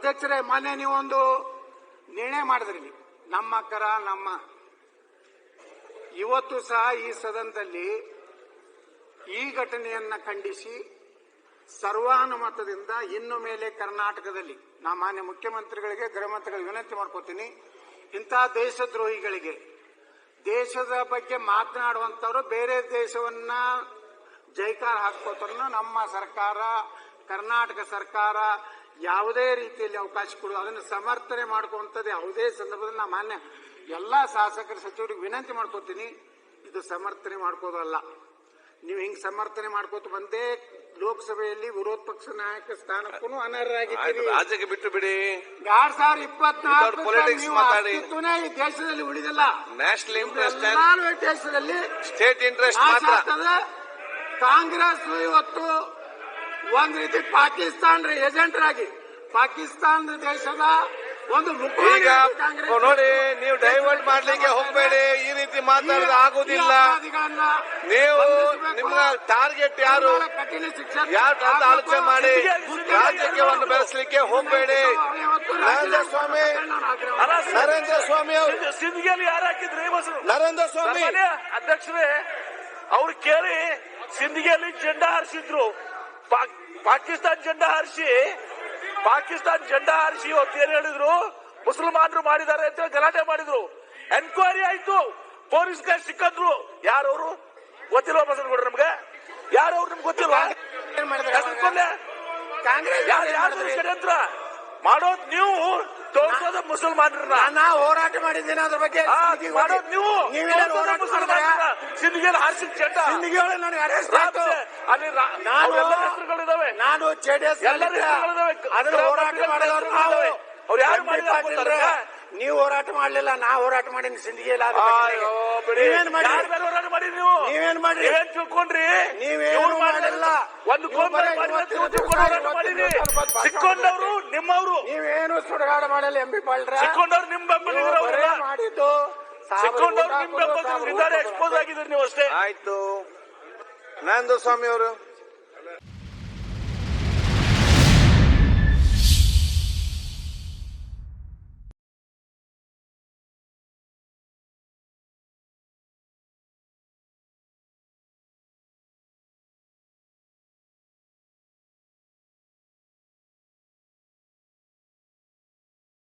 ಅಧ್ಯಕ್ಷರೇ, ಮೊನ್ನೆ ನೀವೊಂದು ನಿರ್ಣಯ ಮಾಡಿದ್ರಿ. ನಮ್ಮ ಕರ, ನಮ್ಮ ಇವತ್ತು ಸಹ ಈ ಸದನದಲ್ಲಿ ಈ ಘಟನೆಯನ್ನ ಖಂಡಿಸಿ ಸರ್ವಾನುಮತದಿಂದ ಇನ್ನು ಮೇಲೆ ಕರ್ನಾಟಕದಲ್ಲಿ ನಾ ಮಾನ್ಯ ಮುಖ್ಯಮಂತ್ರಿಗಳಿಗೆ, ಗೃಹ ಮಂತ್ರಿಗಳಿಗೆ ವಿನಂತಿ ಮಾಡ್ಕೋತೀನಿ ಇಂಥ ದೇಶದ್ರೋಹಿಗಳಿಗೆ, ದೇಶದ ಬಗ್ಗೆ ಮಾತನಾಡುವಂತವರು ಬೇರೆ ದೇಶವನ್ನ ಜೈಕಾರ ಹಾಕೋತನ್ನ ನಮ್ಮ ಸರ್ಕಾರ, ಕರ್ನಾಟಕ ಸರ್ಕಾರ ಯಾವುದೇ ರೀತಿಯಲ್ಲಿ ಅವಕಾಶ ಕೊಡು ಅದನ್ನು ಸಮರ್ಥನೆ ಮಾಡ್ಕೊಂಥದ್ದು ಯಾವುದೇ ಸಂದರ್ಭದಲ್ಲಿ ನಾ ಮಾನ್ಯ ಎಲ್ಲಾ ಶಾಸಕರ ಸಚಿವರಿಗೆ ವಿನಂತಿ ಮಾಡ್ಕೋತೀನಿ ಇದು ಸಮರ್ಥನೆ ಮಾಡ್ಕೋದಲ್ಲ ನೀವು ಹಿಂಗೆ ಸಮರ್ಥನೆ ಮಾಡ್ಕೋತ ಬಂದೇ ಲೋಕಸಭೆಯಲ್ಲಿ ವಿರೋಧ ಪಕ್ಷ ನಾಯಕ ಸ್ಥಾನಕ್ಕೂ ಅನರ್ಹರಾಗಿದ್ದೀರಿ. ರಾಜ್ಯಕ್ಕೆ ಬಿಟ್ಟು ಬಿಡಿ. ಎರಡ್ ಸಾವಿರದ ಇಪ್ಪತ್ನಾಲ್ಕು ಈ ದೇಶದಲ್ಲಿ ಉಳಿದಿಲ್ಲ. ನ್ಯಾಷನಲ್ ಇಂಟ್ರೆಸ್ಟ್ ದೇಶದಲ್ಲಿ ಸ್ಟೇಟ್ ಇಂಟ್ರೆಸ್ಟ್ ಕಾಂಗ್ರೆಸ್ ಇವತ್ತು ಒಂದ್ ರೀತಿ ಪಾಕಿಸ್ತಾನ ಏಜೆಂಟರಾಗಿ ಪಾಕಿಸ್ತಾನ ದೇಶದ ಒಂದು ಮುಖ ಈಗ ನೋಡಿ ನೀವು ಡೈವರ್ಟ್ ಮಾಡ್ಲಿಕ್ಕೆ ಹೋಗಬೇಡಿ. ಈ ರೀತಿ ಮಾತಾಡೋದು ಆಗುದಿಲ್ಲ. ನೀವು ನಿಮ್ಮ ಟಾರ್ಗೆಟ್ ಯಾರು? ಯಾರು ಅಂತ ಆಲೋಚನೆ ಮಾಡಿ ರಾಜ್ಯಕ್ಕೆ ಒಂದು ಬೆಳೆಸಲಿಕ್ಕೆ ಹೋಗಬೇಡಿ. ನರೇಂದ್ರ ಸ್ವಾಮಿ ನರೇಂದ್ರ ಸ್ವಾಮಿ ಅವರು. ಸಿಂಧಿಗೆಯಲ್ಲಿ ಯಾರು ಹಾಕಿದ್ರಿ ನರೇಂದ್ರ ಸ್ವಾಮಿ. ಅಧ್ಯಕ್ಷರೇ ಅವ್ರು ಕೇಳಿ ಸಿಂಧಿಗೆಯಲ್ಲಿ ಜೆಂಡಾ ಹಾರಿಸಿದ್ರು. ಪಾಕಿಸ್ತಾನ್ ಜೆಂಡಾ ಹಾರಿಸಿ ಪಾಕಿಸ್ತಾನ್ ಜೆಂಡಾ ಹಾರಿಸಿ ಇವತ್ತು ಏನ್ ಹೇಳಿದ್ರು? ಮುಸಲ್ಮಾನರು ಮಾಡಿದ್ದಾರೆ ಅಂತ ಗಲಾಟೆ ಮಾಡಿದ್ರು. ಎನ್ಕ್ವೈರಿ ಆಯ್ತು. ಪೊಲೀಸ್ಗೆ ಸಿಕ್ಕಂದ್ರು. ಯಾರವರು? ಗೊತ್ತಿಲ್ವಾ ಬಸವನಗೌಡ್ರ ನಮ್ಗೆ? ಯಾರವ್ರು ನಿಮ್ಗೆ ಗೊತ್ತಿಲ್ವಾ? ಕಾಂಗ್ರೆಸ್ ಷಡ್ಯಂತ್ರ? ಮಾಡೋದ್ ನೀವು. ತೋರ್ಸೋದು ಮುಸಲ್ಮಾನರನ್ನ. ನಾ ಹೋರಾಟ ಮಾಡಿದ್ದೀನಿ ಅದ್ರ ಬಗ್ಗೆ ಮಾಡೋದ್ ನೀವು. ನೀವೇನು ಹೋರಾಟ ಮಾಡಿದ್ರೆ? ಸಿಂಧಿಗೆಯಲ್ಲಿ ಹಾರಿಸಿದ ಚೇಟ. ಸಿಂಧಿಗೆ ನನಗೆ ಅರೆಸ್ಟ್ ಆಯ್ತು. ಅಲ್ಲಿ ನಾನು- ಹೆಸರುಗಳು ಹೆಸರುಗಳಿದಾವೆ ನಾನು ಜೆಡಿಎಸ್ ಎಲ್ಲರ ಹೆಸರುಗಳಿದಾವೆ ಅದನ್ನ ಹೋರಾಟ ಮಾಡಿದವರು ನಾವು. ಅವ್ರು ಯಾರು ಮಾಡಿದ್ರೆ? ನೀವು ಹೋರಾಟ ಮಾಡ್ಲಿಲ್ಲ ನಾ ಹೋರಾಟ ಮಾಡೀನಿ ಬಿಡಿ. ನೀವೇನ್ ಮಾಡಿ ಹೋರಾಟ ಮಾಡಿರಿ ನೀವು? ನೀವೇನ್ ಮಾಡ್ರಿ? ನೀವೇನ್ ತಿಳ್ಕೊಂಡ್ರಿ? ನೀವೇನು ಇವ್ರು ಒಂದು ಸಿಕ್ಕೊಂಡವ್ರು ನಿಮ್ಮವ್ರು. ಮಾಡಿ ನೀವೇನು ಸುಡಗಾಡ ಮಾಡಲ್ಲ ಎಂ ಪಿ ಪಾಲ್ರ ಸಿಕ್ಕೊಂಡವ್ರು ನಿಮ್ ಬೆಂಬಲಿಗರು ಮಾಡಿದ್ದು. ಎಕ್ಸ್ಪೋಸ್ ಆಗಿದ್ದೀರಿ ನೀವು ಅಷ್ಟೇ ಆಯ್ತು ನಂದು ಸ್ವಾಮಿ ಅವರು